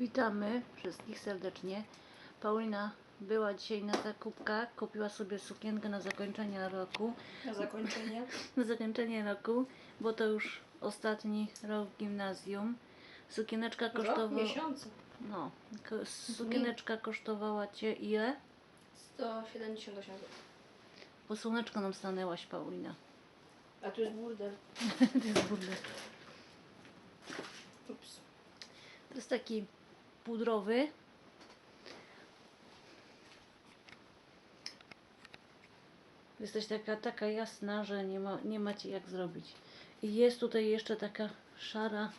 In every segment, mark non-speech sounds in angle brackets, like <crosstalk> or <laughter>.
Witamy wszystkich serdecznie. Paulina była dzisiaj na zakupkach, kupiła sobie sukienkę na zakończenie roku. Na zakończenie. <laughs> Na zakończenie roku, bo to już ostatni rok w gimnazjum. Sukieneczka kosztowała. miesiące. No, ko- sukieneczka kosztowała cię ile? 178 zł. Bo słoneczko nam stanęłaś, Paulina. A tu jest burdel. <laughs> to jest burdel. Ups. To jest taki pudrowy. Jesteś taka, taka jasna, że nie, ma, nie macie jak zrobić. I jest tutaj jeszcze taka szara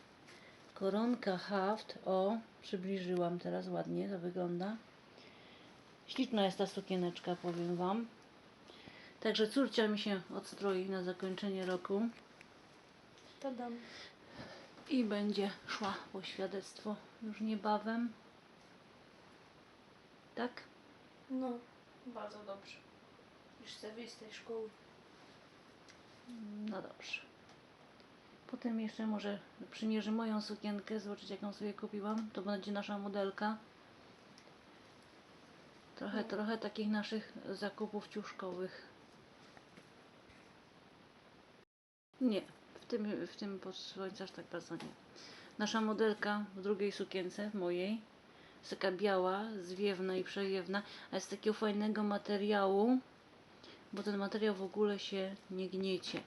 koronka haft. O, przybliżyłam teraz ładnie, to wygląda. Śliczna jest ta sukieneczka, powiem Wam. Także córcia mi się odstroi na zakończenie roku Tadam. i będzie szła po świadectwo już niebawem. Tak? No, bardzo dobrze. Już chcę wyjść z tej szkoły. No dobrze. Potem jeszcze może przymierzy moją sukienkę, zobaczyć jaką sobie kupiłam. To będzie nasza modelka. Trochę, No. trochę takich naszych zakupów ciuszkowych. Nie, w tym, w tym pod słońce aż tak bardzo nie. Nasza modelka w drugiej sukience, w mojej, jest taka biała, zwiewna i przewiewna, a jest z takiego fajnego materiału, bo ten materiał w ogóle się nie gniecie.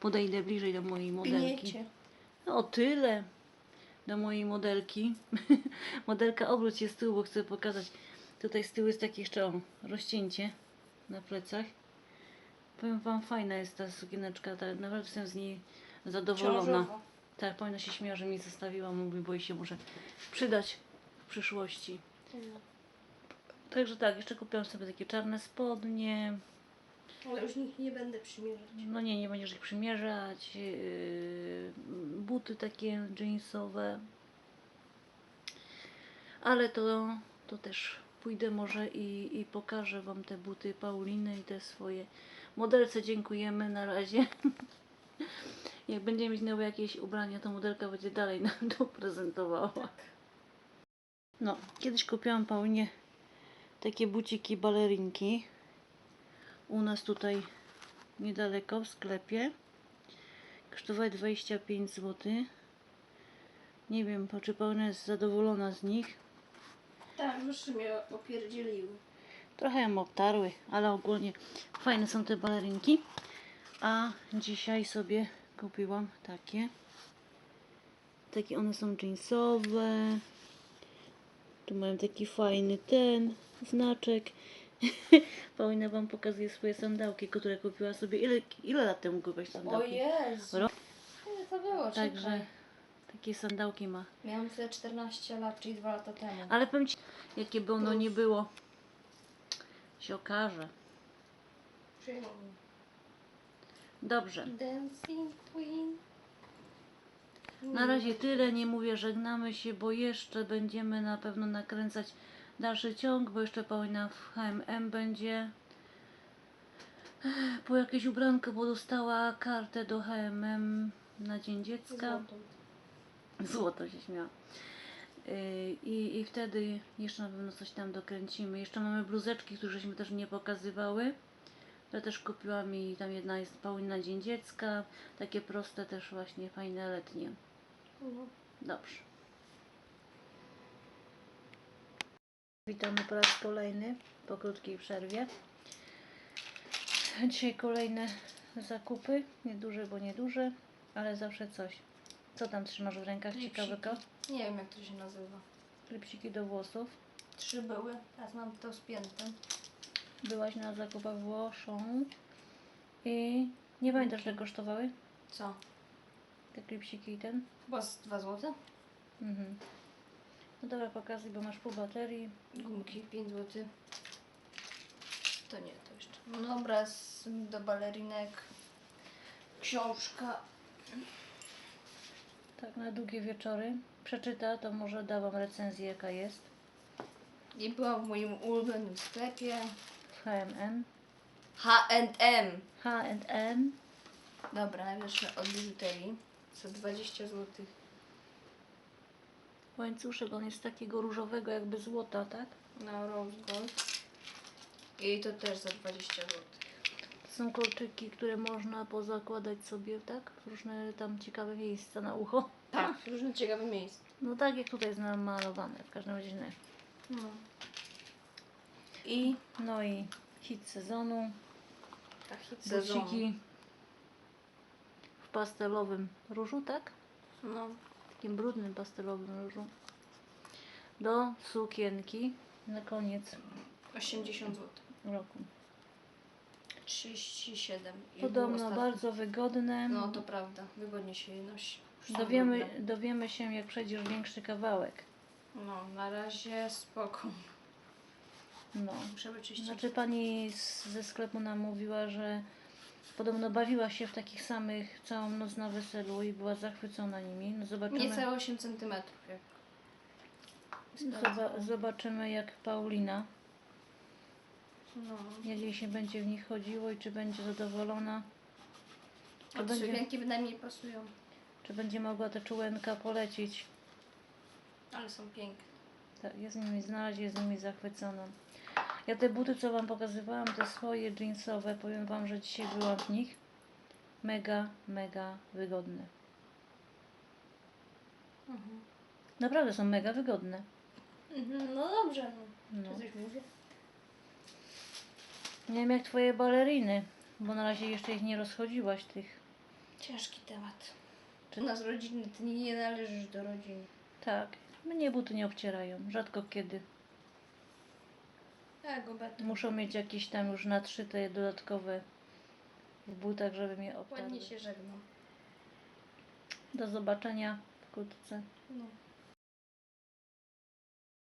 Podejdę bliżej do mojej modelki. Gniecie. No, o tyle do mojej modelki. <laughs> Modelka obróć się z tyłu, bo chcę pokazać. Tutaj z tyłu jest takie jeszcze o, rozcięcie na plecach. Powiem Wam, fajna jest ta sukieneczka, tak, naprawdę jestem z niej zadowolona. Ciążowa. Tak, powinna się śmiała, że mi zostawiła, mówi, bo jej się może przydać w przyszłości. No. Także tak, jeszcze kupiłam sobie takie czarne spodnie. Ale już nich nie będę przymierzać. No nie, nie będziesz ich przymierzać. Yy, buty takie jeansowe. Ale to, to też pójdę może i, i pokażę Wam te buty Pauliny i te swoje. Modelce dziękujemy na razie. <laughs> Jak będziemy mieć nowe jakieś ubrania, to modelka będzie dalej nam to prezentowała. Tak. No, kiedyś kupiłam Paulinie takie buciki balerinki u nas tutaj niedaleko w sklepie. Kosztowały 25 zł. Nie wiem, czy Paulina jest zadowolona z nich. Tak, wyższe mnie opierdzieliły. Trochę ją obtarły, ale ogólnie fajne są te balerinki. A dzisiaj sobie kupiłam takie. Takie one są jeansowe. Tu mają taki fajny ten znaczek. <laughs> Paulina wam pokazuje swoje sandałki, które kupiła sobie. Ile, ile lat temu kupiłaś O sandałki? Jezu. Ro- Ile to było? Także Czekaj. takie sandałki ma. Miałam wtedy 14 lat, czyli 2 lata temu. Ale powiem ci, jakie było, no Plus. nie było. Się okaże. Przyjemnie. Dobrze. Dancing Queen. Na razie tyle, nie mówię, żegnamy się, bo jeszcze będziemy na pewno nakręcać dalszy ciąg, bo jeszcze Paulina w HMM będzie po jakieś ubranko, bo dostała kartę do HMM na Dzień Dziecka. Złotą. Złoto się śmiała. Yy, I, I wtedy jeszcze na pewno coś tam dokręcimy. Jeszcze mamy bluzeczki, które żeśmy też nie pokazywały. Ja też kupiłam i tam jedna jest Paulina na Dzień Dziecka. Takie proste też właśnie, fajne letnie. No. Dobrze. Witamy po raz kolejny po krótkiej przerwie. Dzisiaj kolejne zakupy. Nieduże, bo nieduże, ale zawsze coś. Co tam trzymasz w rękach Klipsiki. ciekawego? Nie wiem jak to się nazywa. Klipsiki do włosów. Trzy były, teraz mam to spięte. Byłaś na zakupach Włoszą i nie pamiętasz, ile kosztowały Co? te klipsiki i ten? Chyba z 2 zł? Mhm. No dobra, pokazuj, bo masz pół baterii. Gumki 5 zł. To nie, to jeszcze. No dobra, z, do balerinek. Książka. Tak, na długie wieczory. Przeczyta, to może da Wam recenzję, jaka jest I była w moim ulubionym sklepie. H&M. H&M. H&M. Dobra, najpierw od biżuterii. Za 20 zł. łańcuszek. On jest takiego różowego, jakby złota, tak? Na Rose Gold. I to też za 20 zł. To są kolczyki, które można pozakładać sobie, tak? W różne tam ciekawe miejsca na ucho. Tak, w różnych ciekawych miejsc. No tak jak tutaj jest namalowane, w każdym razie. No. I, no i hit sezonu. Tak, hit sezonu. Buciki w pastelowym różu, tak? No. Takim brudnym pastelowym różu. Do sukienki na koniec 80 zł. roku. 37. I Podobno bardzo wygodne. No to prawda, wygodnie się je nosi. Już Dowiemy, dowiemy się, jak przejdziesz większy kawałek. No, na razie spoko. No. Muszę wyczyścić. Znaczy pani z, ze sklepu nam mówiła, że podobno bawiła się w takich samych całą noc na weselu i była zachwycona nimi. No zobaczymy, Niecałe 8 cm. Jak zoba, zobaczymy jak Paulina, No. jak jej się będzie w nich chodziło i czy będzie zadowolona. Czy Od będzie, sukienki bynajmniej pasują. czy będzie mogła te czułenka polecić. Ale są piękne. Tak, jest z nimi znaleźć, jest z nimi zachwycona. Ja te buty, co Wam pokazywałam, te swoje jeansowe, powiem Wam, że dzisiaj byłam w nich. Mega, mega wygodne. Mhm. Naprawdę są mega wygodne. Mhm, No dobrze, no. No. Czy coś mówię? Nie wiem jak Twoje baleriny, bo na razie jeszcze ich nie rozchodziłaś tych. Ciężki temat. Czy nas rodziny, ty nie należysz do rodziny. Tak, mnie buty nie obcierają, rzadko kiedy. Tak, obecnie. Muszą mieć jakieś tam już nadszyte dodatkowe w butach, żeby mnie obtarły. Ładnie się żegnam. Do zobaczenia wkrótce. No.